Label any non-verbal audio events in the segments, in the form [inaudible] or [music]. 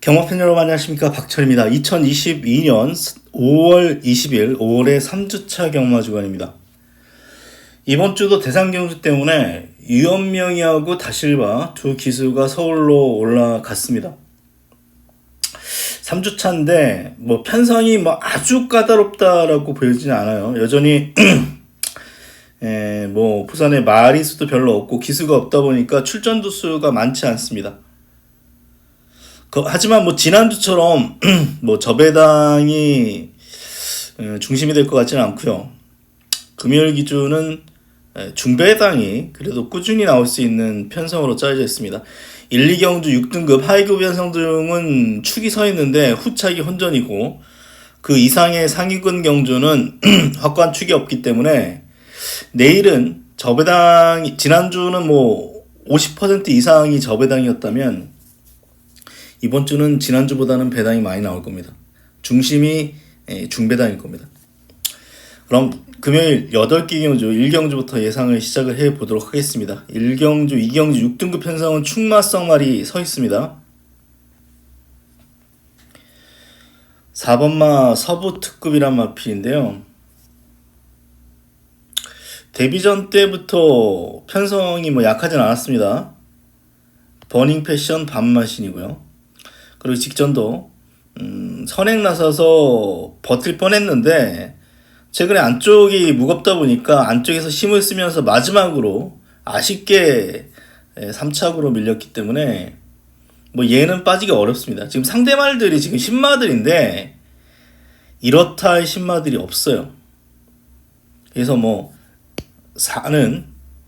경마팬 여러분 안녕하십니까 박철입니다. 2022년 5월 20일 5월의 3주차 경마 주간입니다. 이번 주도 대상 경주 때문에 유연명이하고 다실바 두 기수가 서울로 올라갔습니다. 3주차인데 뭐 편성이 뭐 아주 까다롭다라고 보이지는 않아요. 여전히 에, [clears throat] 뭐 부산에 마리 수도 별로 없고 기수가 없다 보니까 출전 두수가 많지 않습니다. 그, 하지만 뭐 지난주처럼 [clears throat] 뭐 저배당이 에, 중심이 될 것 같지는 않고요. 금요일 기준은 에, 중배당이 그래도 꾸준히 나올 수 있는 편성으로 짜여져 있습니다. 1, 2경주 6등급 하이급 편성 등은 축이 서 있는데 후착이 혼전이고 그 이상의 상위권 경주는 [clears throat] 확고한 축이 없기 때문에 내일은 저배당 지난주는 뭐 50% 이상이 저배당이었다면 이번 주는 지난주보다는 배당이 많이 나올 겁니다. 중심이 예, 중배당일 겁니다. 그럼 금요일 8개 경주 1경주부터 예상을 시작을 해 보도록 하겠습니다. 1경주, 2경주 6등급 편성은 충마성말이 서 있습니다. 4번마 서부 특급이란 마필인데요. 데뷔전 때부터 편성이 뭐 약하진 않았습니다. 버닝 패션 반마신이고요. 그리고 직전도 음, 선행 나서서 버틸 뻔했는데 최근에 안쪽이 무겁다 보니까 안쪽에서 힘을 쓰면서 마지막으로 아쉽게 3착으로 밀렸기 때문에 뭐 얘는 빠지기 어렵습니다. 지금 상대 말들이 지금 신마들인데 이렇다 할 신마들이 없어요. 그래서 뭐 4는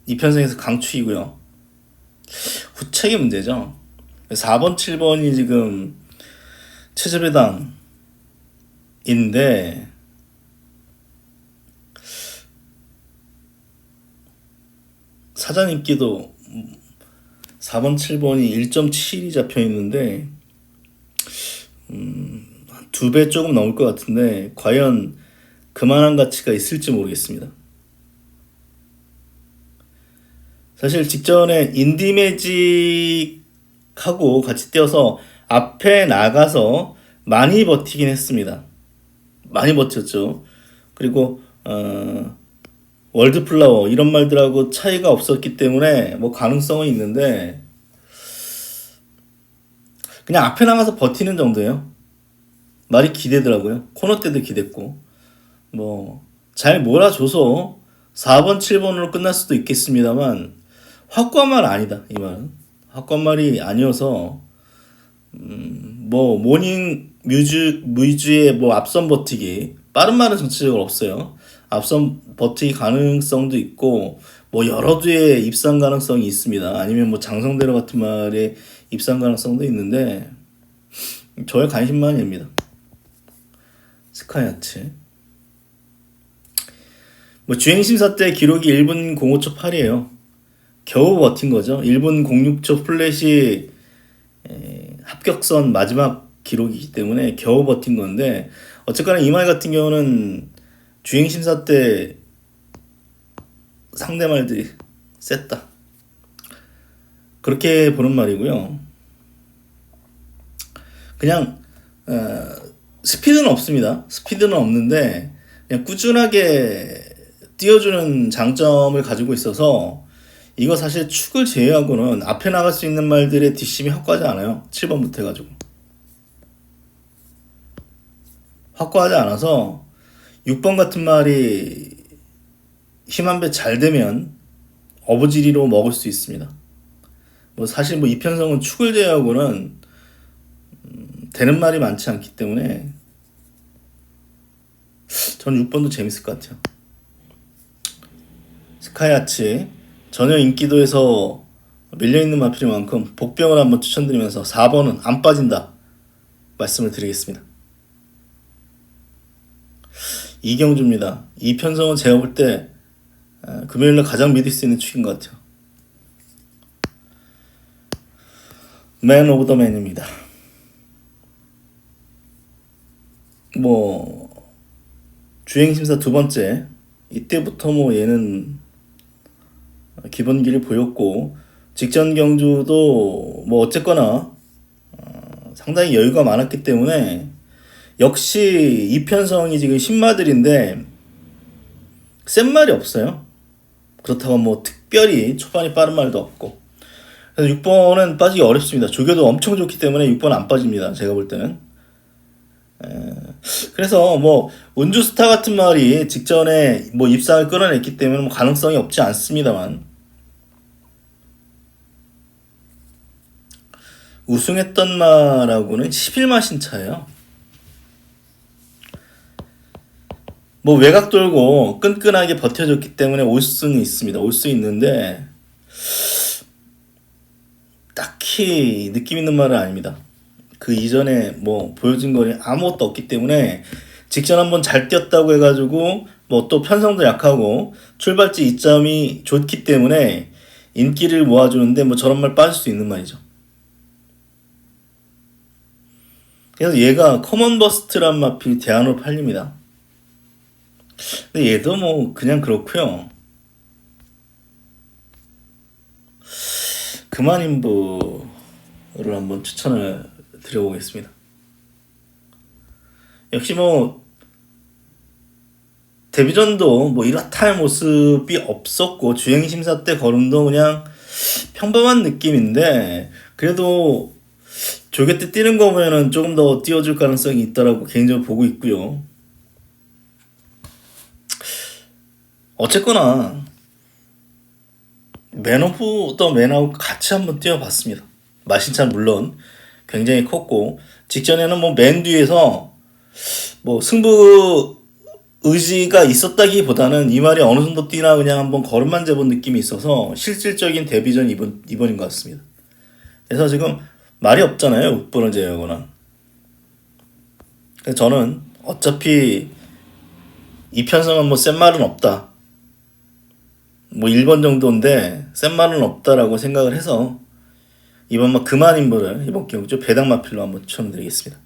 이 편성에서 강추이고요. 후책이 문제죠. 4번, 7번이 지금 최저배당인데 사전 인기도 4번, 7번이 1.7이 잡혀 있는데 음, 두 배 조금 넘을 것 같은데 과연 그만한 가치가 있을지 모르겠습니다. 사실 직전에 인디매직 하고 같이 뛰어서 앞에 나가서 많이 버티긴 했습니다. 많이 버텼죠. 그리고 어, 월드플라워 이런 말들하고 차이가 없었기 때문에 뭐 가능성은 있는데 그냥 앞에 나가서 버티는 정도예요. 말이 기대더라고요. 코너 때도 기댔고 뭐 잘 몰아줘서 4번 7번으로 끝날 수도 있겠습니다만 확고한 말 아니다 이 말은 확고한 말이 아니어서 음, 뭐 모닝 뮤즈 뮤즈의 뭐 앞선 버티기 빠른 말은 전체적으로 없어요. 앞선 버티기 가능성도 있고 뭐 여러 주의 입상 가능성이 있습니다. 아니면 뭐 장성대로 같은 말의 입상 가능성도 있는데 저의 관심만입니다. 스카이아츠 뭐 주행 심사 때 기록이 1분 05초 8이에요 겨우 버틴 거죠. 1분 06초 플랫이 합격선 마지막 기록이기 때문에 겨우 버틴 건데 어쨌거나 이말 같은 경우는 주행 심사 때 상대 말들이 셌다. 그렇게 보는 말이고요. 그냥 어, 스피드는 없습니다. 스피드는 없는데 그냥 꾸준하게 띄워주는 장점을 가지고 있어서 이거 사실 축을 제외하고는 앞에 나갈 수 있는 말들의 뒷심이 확고하지 않아요. 7번부터 해가지고. 확고하지 않아서 6번 같은 말이 힘 한 배 잘 되면 어부지리로 먹을 수 있습니다. 뭐 사실 뭐 이편성은 축을 제외하고는 음, 되는 말이 많지 않기 때문에 전 6번도 재밌을 것 같아요. 스카이아치 전혀 인기도에서 밀려있는 마필인 만큼 복병을 한번 추천드리면서 4번은 안 빠진다 말씀을 드리겠습니다. 이경주입니다. 이 편성은 제가 볼 때 금요일날 가장 믿을 수 있는 축인 것 같아요. 맨 오브 더 맨입니다. 뭐 주행심사 두 번째 이때부터 뭐 얘는 기본기를 보였고 직전 경주도 뭐 어쨌거나 어, 상당히 여유가 많았기 때문에 역시 이편성이 지금 신마들인데 센 말이 없어요. 그렇다고 뭐 특별히 초반이 빠른 말도 없고 그래서 6번은 빠지기 어렵습니다. 조교도 엄청 좋기 때문에 6번 안 빠집니다. 제가 볼 때는. 에, 그래서 뭐 운주스타 같은 말이 직전에 뭐 입상을 끌어냈기 때문에 뭐 가능성이 없지 않습니다만 우승했던 말하고는 11마 신 차예요. 뭐 외곽 돌고 끈끈하게 버텨줬기 때문에 올 수는 있습니다. 올 수 있는데 딱히 느낌 있는 말은 아닙니다. 그 이전에 뭐 보여준 거는 아무것도 없기 때문에 직전 한번 잘 뛰었다고 해가지고 뭐 또 편성도 약하고 출발지 이점이 좋기 때문에 인기를 모아주는데 뭐 저런 말 빠질 수 있는 말이죠. 그래서 얘가 커먼 버스트란 마필 대안으로 팔립니다. 근데 얘도 뭐 그냥 그렇고요. 그만 인부를 한번 추천을 드려보겠습니다. 역시 뭐 데뷔전도 뭐 이렇다 할 모습이 없었고 주행 심사 때 걸음도 그냥 평범한 느낌인데 그래도 조개 때 뛰는 거 보면은 조금 더 뛰어줄 가능성이 있다라고 개인적으로 보고 있고요. 어쨌거나 맨오프 또 맨아웃 같이 한번 뛰어봤습니다. 마신차 물론 굉장히 컸고 직전에는 뭐 맨 뒤에서 뭐 승부 의지가 있었다기보다는 이 말이 어느 정도 뛰나 그냥 한번 걸음만 재본 느낌이 있어서 실질적인 데뷔전 이번 이번인 것 같습니다. 그래서 지금 말이 없잖아요. 6번을 제외하거나. 그래서 저는 어차피 이 편성은 뭐 센 말은 없다. 뭐 1번 정도인데 센 말은 없다라고 생각을 해서 이번 막 그만 인물을 이번 경주 배당 마필로 한번 추천드리겠습니다.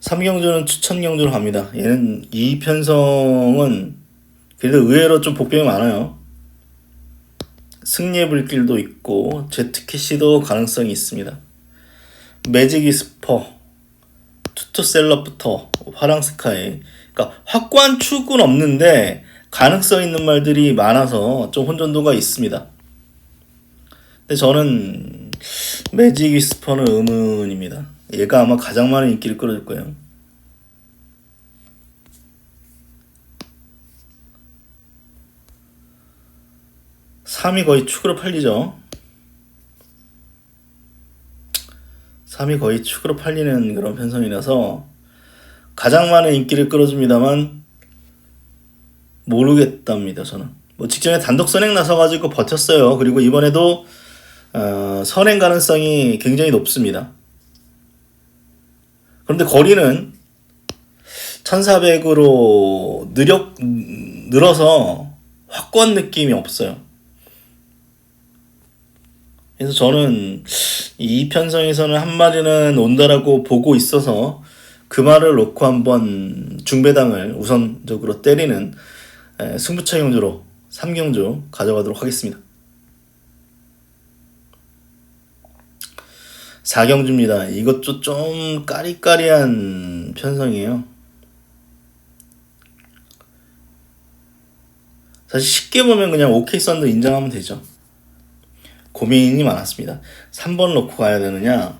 3경주는 추천 경주로 갑니다. 얘는 이 편성은 그래도 의외로 좀 복병이 많아요. 승리의 불길도 있고 제트캐시도 가능성이 있습니다. 매직 이스퍼, 투투셀럽부터 화랑스카이 그러니까 확고한 축은 없는데 가능성 있는 말들이 많아서 좀 혼전도가 있습니다. 근데 저는 매직 위스퍼는 의문입니다. 얘가 아마 가장 많은 인기를 끌어줄 거예요. 삼이 거의 축으로 팔리죠. 3이 거의 축으로 팔리는 그런 편성이라서 가장 많은 인기를 끌어줍니다만 모르겠답니다 저는. 뭐 직전에 단독 선행 나서가지고 버텼어요. 그리고 이번에도 어, 선행 가능성이 굉장히 높습니다. 그런데 거리는 1400으로 느려, 늘어서 확고한 느낌이 없어요 그래서 저는 이 편성에서는 한 마리는 온다라고 보고 있어서 그 말을 놓고 한번 중배당을 우선적으로 때리는 승부차 경주로 3경주 가져가도록 하겠습니다. 4경주입니다. 이것도 좀 까리까리한 편성이에요. 사실 쉽게 보면 그냥 오케이 썬도 인정하면 되죠. 고민이 많았습니다. 3번 놓고 가야 되느냐,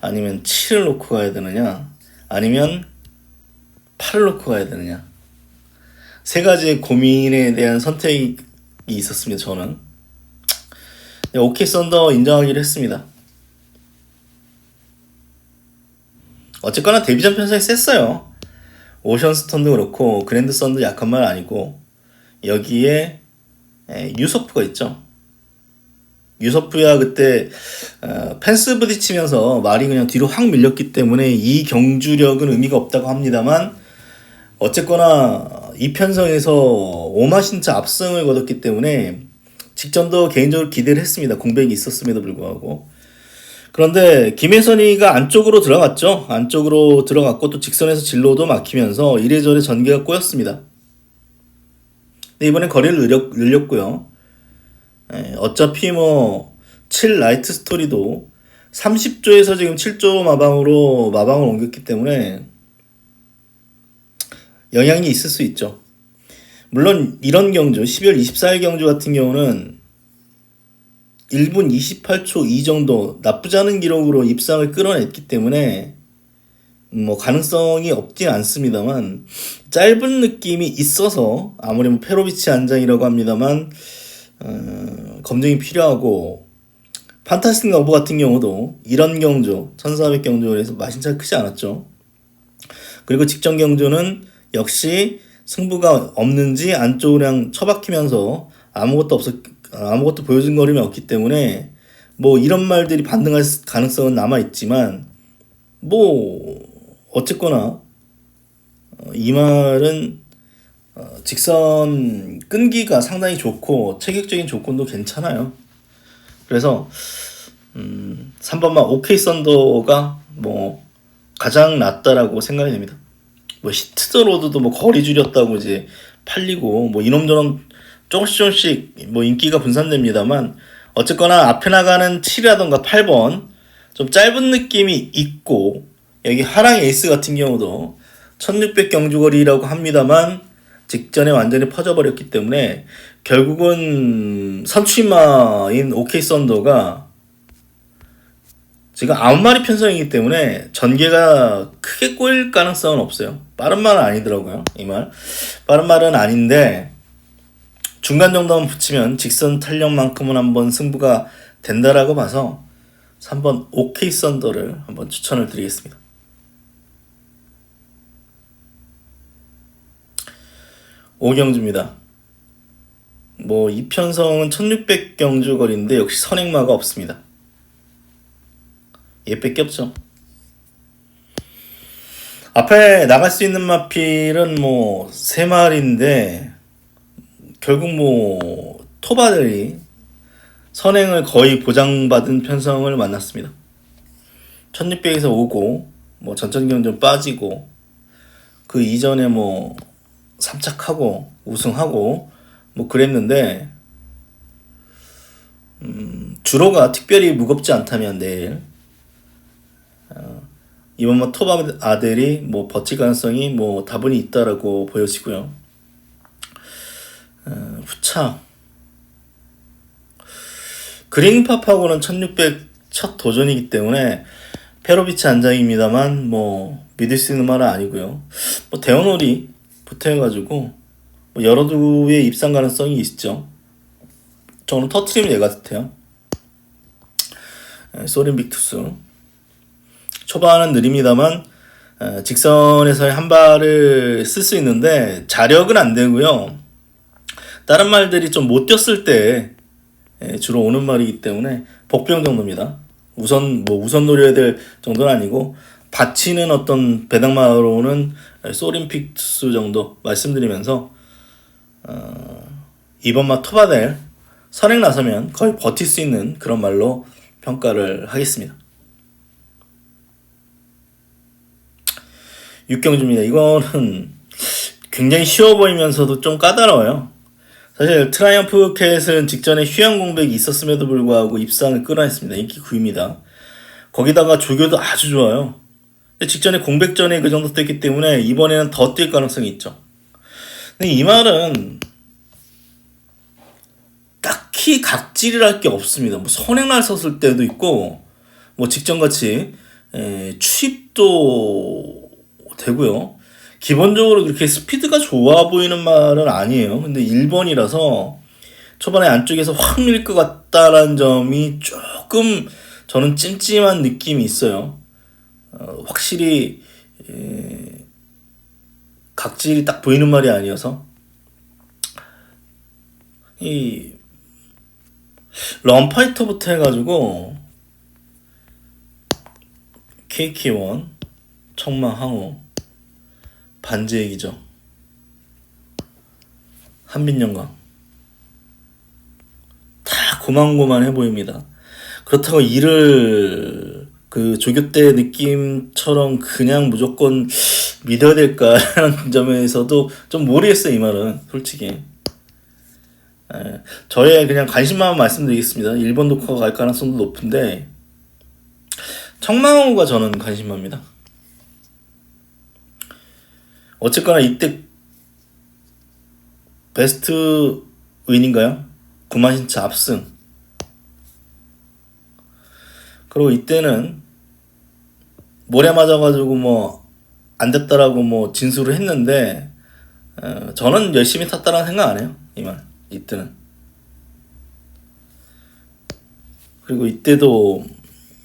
아니면 7을 놓고 가야 되느냐, 아니면 8을 놓고 가야 되느냐. 세 가지의 고민에 대한 선택이 있었습니다, 저는. 네, 오케이 썬더 인정하기로 했습니다. 어쨌거나 데뷔전 편성이 셌어요. 오션 스톤도 그렇고 그랜드 썬도 약한 말 아니고 여기에 유소프가 있죠. 유서프야 그때 어, 펜스 부딪히면서 말이 그냥 뒤로 확 밀렸기 때문에 이 경주력은 의미가 없다고 합니다만 어쨌거나 이 편성에서 오마신차 압승을 거뒀기 때문에 직전도 개인적으로 기대를 했습니다. 공백이 있었음에도 불구하고. 그런데 김혜선이가 안쪽으로 들어갔죠. 안쪽으로 들어갔고 또 직선에서 진로도 막히면서 이래저래 전개가 꼬였습니다. 근데 이번엔 거리를 늘렸, 늘렸고요. 예, 어차피 뭐 7 라이트 스토리도 30조에서 지금 7조 마방으로 마방을 옮겼기 때문에 영향이 있을 수 있죠. 물론 이런 경주 12월 24일 경주 같은 경우는 1분 28초 2 정도 나쁘지 않은 기록으로 입상을 끌어냈기 때문에 뭐 가능성이 없진 않습니다만 짧은 느낌이 있어서 아무리 뭐 페로비치 안장이라고 합니다만 어, 검증이 필요하고 판타스틱 러브 같은 경우도 이런 경주 1400 경주에서 마신차 크지 않았죠. 그리고 직전 경주는 역시 승부가 없는지 안쪽으로 그냥 처박히면서 아무것도 없었 아무것도 보여준 거림이 없기 때문에 뭐 이런 말들이 반등할 가능성은 남아 있지만 뭐 어쨌거나 어, 이 말은 어, 직선 끈기가 상당히 좋고 체격적인 조건도 괜찮아요. 그래서 음, 3번만 오케이 썬더가 뭐 가장 낫다라고 생각이 됩니다. 뭐 히트 더 로드도 뭐 거리 줄였다고 이제 팔리고 뭐 이놈저놈 조금씩 조금씩 뭐 인기가 분산됩니다만 어쨌거나 앞에 나가는 7이라던가 8번 좀 짧은 느낌이 있고 여기 하랑 에이스 같은 경우도 1600 경주거리라고 합니다만 직전에 완전히 퍼져버렸기 때문에 결국은 선취마인 오케이 썬더가 지금 아홉 마리 편성이기 때문에 전개가 크게 꼬일 가능성은 없어요. 빠른 말은 아니더라고요. 이 말. 빠른 말은 아닌데 중간 정도만 붙이면 직선 탄력만큼은 한번 승부가 된다라고 봐서 3번 오케이 썬더를 한번 추천을 드리겠습니다. 오경주입니다. 뭐 이편성은 1600 경주 거리인데 역시 선행마가 없습니다. 얘밖에 없죠. 앞에 나갈 수 있는 마필은 뭐 세 마리인데 결국 뭐 토바들이 선행을 거의 보장받은 편성을 만났습니다. 1600에서 오고 뭐 전천경 좀 빠지고 그 이전에 뭐 3착하고 우승하고 뭐 그랬는데 음, 주로가 특별히 무겁지 않다면 내일 어, 이번 뭐톱 아들이 뭐 버틸 가능성이 뭐 다분히 있다라고 보여지고요. 어, 후차 그린팝하고는 1600 첫 도전이기 때문에 페로비치 안장입니다만 뭐 믿을 수 있는 말은 아니고요. 뭐 대원홀이 붙어가지고 뭐 여러 두의 입상 가능성이 있죠. 저는 터트리면 얘 같아요. 에, 소린 빅투스 초반은 느립니다만 에, 직선에서의 한 발을 쓸 수 있는데 자력은 안 되고요. 다른 말들이 좀 못 뛰었을 때 에, 주로 오는 말이기 때문에 복병 정도입니다. 우선 뭐 우선 노려야 될 정도는 아니고 받치는 어떤 배당마로는 소림픽스 정도 말씀드리면서 어, 이번 마 토바델 선행 나서면 거의 버틸 수 있는 그런 말로 평가를 하겠습니다. 육경주입니다. 이거는 굉장히 쉬워 보이면서도 좀 까다로워요. 사실 트라이언프 캣은 직전에 휴양 공백이 있었음에도 불구하고 입상을 끌어냈습니다. 인기 9위입니다. 거기다가 조교도 아주 좋아요. 직전에 공백 전에 그 정도 뛰었기 때문에 이번에는 더 뛸 가능성이 있죠. 근데 이 말은 딱히 각질이랄 게 없습니다. 뭐 선행날 섰을 때도 있고 뭐 직전같이 에, 추입도 되고요. 기본적으로 그렇게 스피드가 좋아 보이는 말은 아니에요. 근데 1번이라서 초반에 안쪽에서 확 밀 것 같다라는 점이 조금 저는 찜찜한 느낌이 있어요. 어, 확실히 에, 각질이 딱 보이는 말이 아니어서 이 런파이터부터 해가지고 KK1 청마항우 반지의기죠 한빈영광 다 고만고만해 보입니다. 그렇다고 이를 그 조교 때 느낌처럼 그냥 무조건 믿어야 될까라는 [laughs] 점에서도 좀 모르겠어요 이 말은 솔직히 예, 저의 그냥 관심만 말씀드리겠습니다. 일본 녹화가 갈 가능성도 높은데 청망호가 저는 관심합니다. 어쨌거나 이때 베스트 윈인가요? 구마신차 압승. 그리고 이때는 모래 맞아가지고 뭐 안 됐다라고 뭐 진술을 했는데 어, 저는 열심히 탔다라는 생각 안 해요. 이만 이때는. 그리고 이때도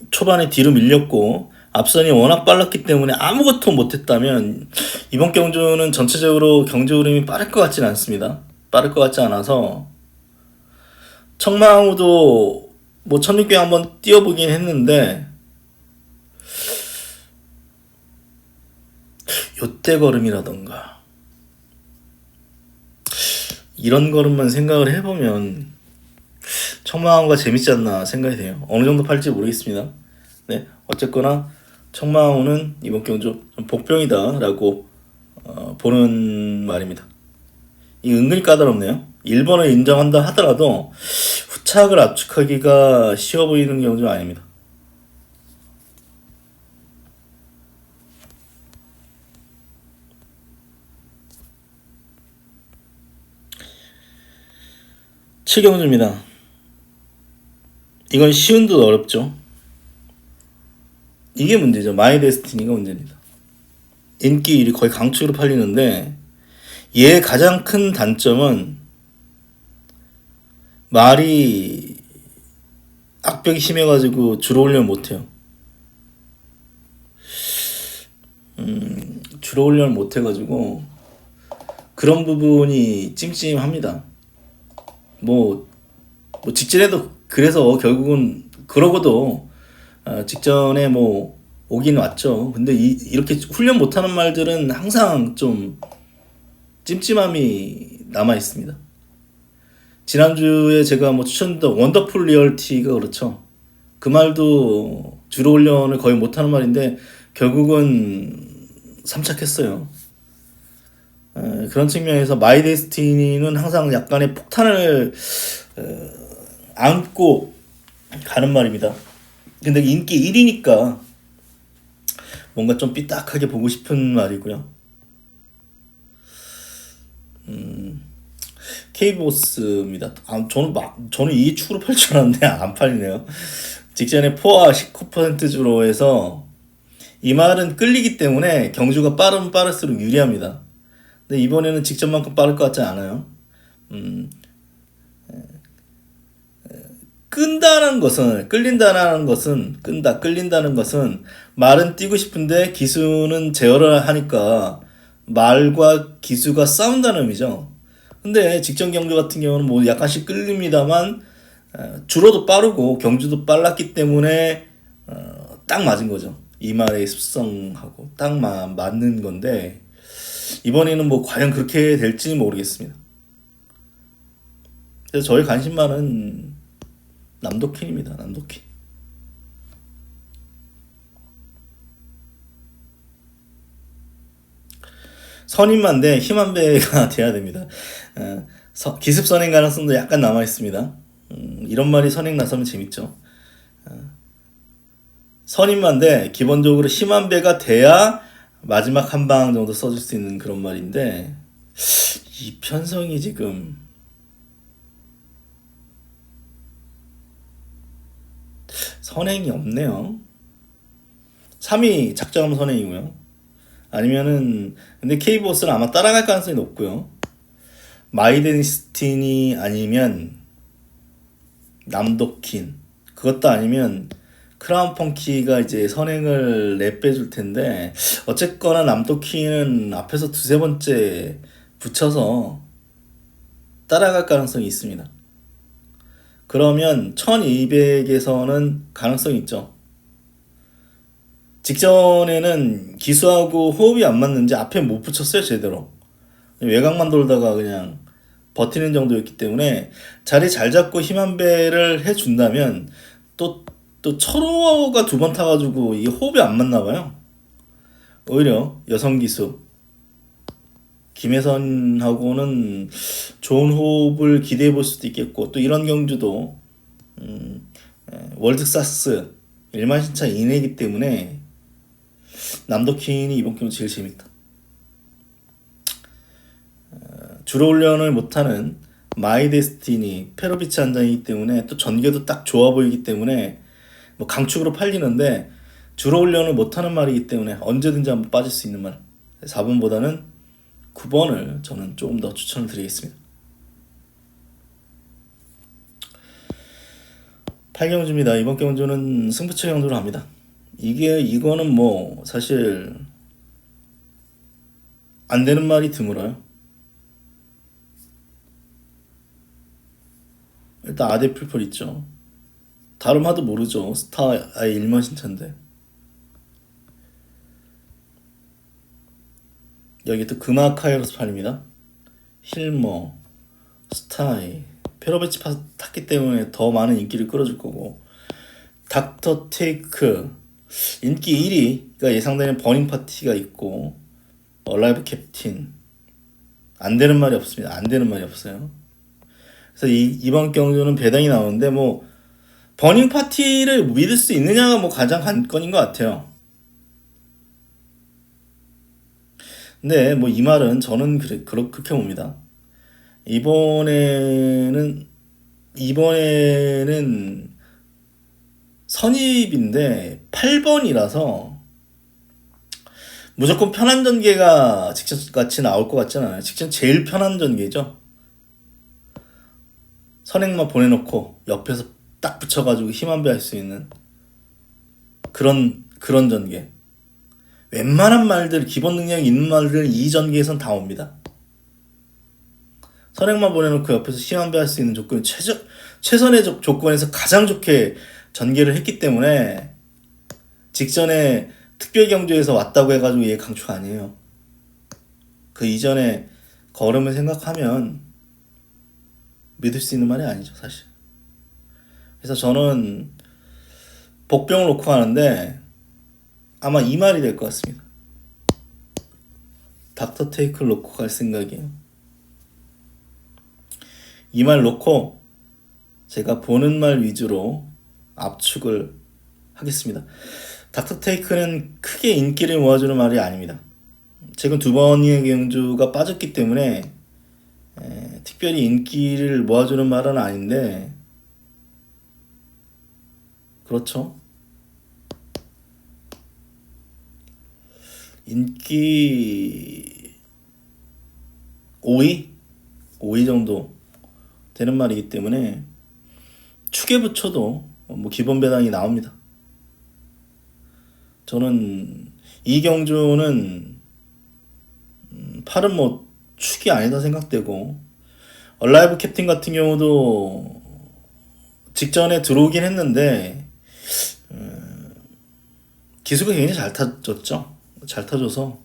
초반에 뒤로 밀렸고 앞선이 워낙 빨랐기 때문에 아무것도 못했다면 이번 경주는 전체적으로 경주 흐름이 빠를 것 같지는 않습니다. 빠를 것 같지 않아서 청마우도 뭐1600 한번 뛰어보긴 했는데 요때 걸음이라던가 이런 걸음만 생각을 해보면 청마우가 재밌지 않나 생각이 돼요. 어느 정도 팔지 모르겠습니다. 네, 어쨌거나 청마우는 이번 경주 좀 복병이다라고 어, 보는 말입니다. 이 은근히 까다롭네요. 1번을 인정한다 하더라도 후착을 압축하기가 쉬워 보이는 경우는 아닙니다. 칠경주입니다. 이건 쉬운 듯 어렵죠. 이게 문제죠. 마이 데스티니가 문제입니다. 인기 1위 거의 강추로 팔리는데 얘의 가장 큰 단점은 말이 악벽이 심해가지고 주로 훈련 못해요. 음, 주로 훈련 못해가지고 그런 부분이 찜찜합니다. 뭐, 뭐 직전에도 그래서 결국은 그러고도 어, 직전에 뭐 오긴 왔죠. 근데 이, 이렇게 훈련 못하는 말들은 항상 좀 찜찜함이 남아 있습니다. 지난주에 제가 뭐 추천했던 원더풀 리얼티가 그렇죠. 그 말도 주로 훈련을 거의 못하는 말인데 결국은 삼착했어요. 에, 그런 측면에서 마이 데스티니는 항상 약간의 폭탄을 에, 안고 가는 말입니다. 근데 인기 1위니까 뭔가 좀 삐딱하게 보고 싶은 말이고요. 음, K보스입니다. 아, 저는 막, 저는 이 축으로 팔 줄 알았는데 안 팔리네요. 직전에 포화 19% 주로 해서 이 말은 끌리기 때문에 경주가 빠르면 빠를수록 유리합니다. 근데 이번에는 직전만큼 빠를 것 같지 않아요. 음, 끈다는 것은 끌린다는 것은 끈다 끌린다는 것은 말은 뛰고 싶은데 기수는 제어를 하니까 말과 기수가 싸운다는 의미죠. 근데 직전 경주 같은 경우는 뭐 약간씩 끌립니다만 어, 주로도 빠르고 경주도 빨랐기 때문에 어, 딱 맞은 거죠. 이 말의 습성하고 딱 마, 맞는 건데 이번에는 뭐 과연 그렇게 될지는 모르겠습니다. 그래서 저희 관심만은 남도킨입니다. 남도킨. 선임만데 힘한배가 [laughs] 돼야 됩니다. 어, 서, 기습 선행 가능성도 약간 남아 있습니다. 음, 이런 말이 선행 나서면 재밌죠. 어, 선임만데 기본적으로 힘한 배가 돼야 마지막 한 방 정도 써줄 수 있는 그런 말인데 이 편성이 지금 선행이 없네요. 3위 작정하면 선행이고요. 아니면은 근데 K보스는 아마 따라갈 가능성이 높고요. 마이덴스틴이 아니면 남도킨 그것도 아니면 크라운 펑키가 이제 선행을 내빼줄 텐데 어쨌거나 남도킨은 앞에서 두세 번째 붙여서 따라갈 가능성이 있습니다. 그러면 1200에서는 가능성이 있죠. 직전에는 기수하고 호흡이 안 맞는지 앞에 못 붙였어요, 제대로. 외곽만 돌다가 그냥 버티는 정도였기 때문에 자리 잘 잡고 힘 한 배를 해준다면 또, 또 철호가 두 번 타가지고 이 호흡이 안 맞나 봐요. 오히려 여성 기수 김혜선하고는 좋은 호흡을 기대해 볼 수도 있겠고 또 이런 경주도 음, 에, 월드사스 일만신차 이내이기 때문에 남도킨이 이번 경주 제일 재밌다. 어, 주로 훈련을 못하는 마이 데스티니 페로비치 한 장이기 때문에 또 전개도 딱 좋아 보이기 때문에 뭐 강축으로 팔리는데 주로 훈련을 못하는 말이기 때문에 언제든지 한번 빠질 수 있는 말. 4번보다는 9번을 저는 조금 더 추천을 드리겠습니다. 8경주입니다. 이번 경주는 승부처 경주로 합니다. 이게 이거는 뭐 사실 안 되는 말이 드물어요. 일단 아데 풀펄 있죠 다름 하도 모르죠 스타 아예 일만신차인데 여기 또 금아카이로스 팔입니다. 힐머, 스타이, 페로베치 파 탔기 때문에 더 많은 인기를 끌어줄 거고 닥터 테이크 인기 1위가 예상되는 버닝 파티가 있고 얼라이브 캡틴 안 되는 말이 없습니다. 안 되는 말이 없어요. 그래서 이, 이번 경주는 배당이 나오는데 뭐 버닝 파티를 믿을 수 있느냐가 뭐 가장 관건인 것 같아요. 근데 뭐 이 말은 저는 그래, 그렇, 그렇게 봅니다. 이번에는, 이번에는 선입인데 8번이라서 무조건 편한 전개가 직전 같이 나올 것 같잖아요. 직전 제일 편한 전개죠. 선행만 보내놓고 옆에서 딱 붙여가지고 힘 한 배 할 수 있는 그런 그런 전개. 웬만한 말들 기본 능력이 있는 말들은 이 전개에선 다 옵니다. 선행만 보내놓고 옆에서 힘 한 배 할 수 있는 조건 최저, 최선의 조, 조건에서 가장 좋게 전개를 했기 때문에 직전에 특별 경주에서 왔다고 해가지고 얘 강추가 아니에요. 그 이전에 걸음을 생각하면 믿을 수 있는 말이 아니죠, 사실. 그래서 저는 복병을 놓고 하는데 아마 이 말이 될 것 같습니다. 닥터 테이크를 놓고 갈 생각이에요. 이 말 놓고 제가 보는 말 위주로 압축을 하겠습니다. 닥터 테이크는 크게 인기를 모아주는 말이 아닙니다. 최근 두 번의 경주가 빠졌기 때문에 에, 특별히 인기를 모아주는 말은 아닌데 그렇죠. 인기 5위? 5위 정도 되는 말이기 때문에 축에 붙여도 뭐 기본 배당이 나옵니다. 저는 이경주는 음, 팔은 뭐 축이 아니다 생각되고 얼라이브 캡틴 같은 경우도 직전에 들어오긴 했는데 음, 기수가 굉장히 잘 타줬죠. 잘 타줘서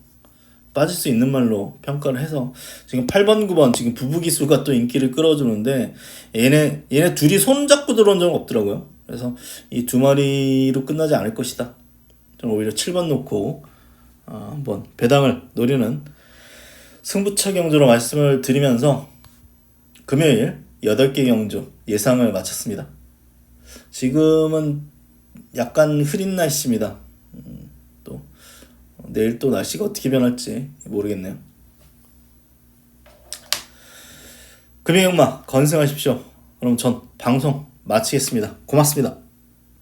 빠질 수 있는 말로 평가를 해서 지금 8번 9번 지금 부부 기수가 또 인기를 끌어주는데 얘네 얘네 둘이 손 잡고 들어온 적은 없더라고요. 그래서 이 두 마리로 끝나지 않을 것이다. 저는 오히려 7번 놓고 어, 한번 배당을 노리는 승부처 경주로 말씀을 드리면서 금요일 8개 경주 예상을 마쳤습니다. 지금은 약간 흐린 날씨입니다. 내일 또 날씨가 어떻게 변할지 모르겠네요. 음악 건승하십시오. 그럼 전 방송 마치겠습니다. 고맙습니다.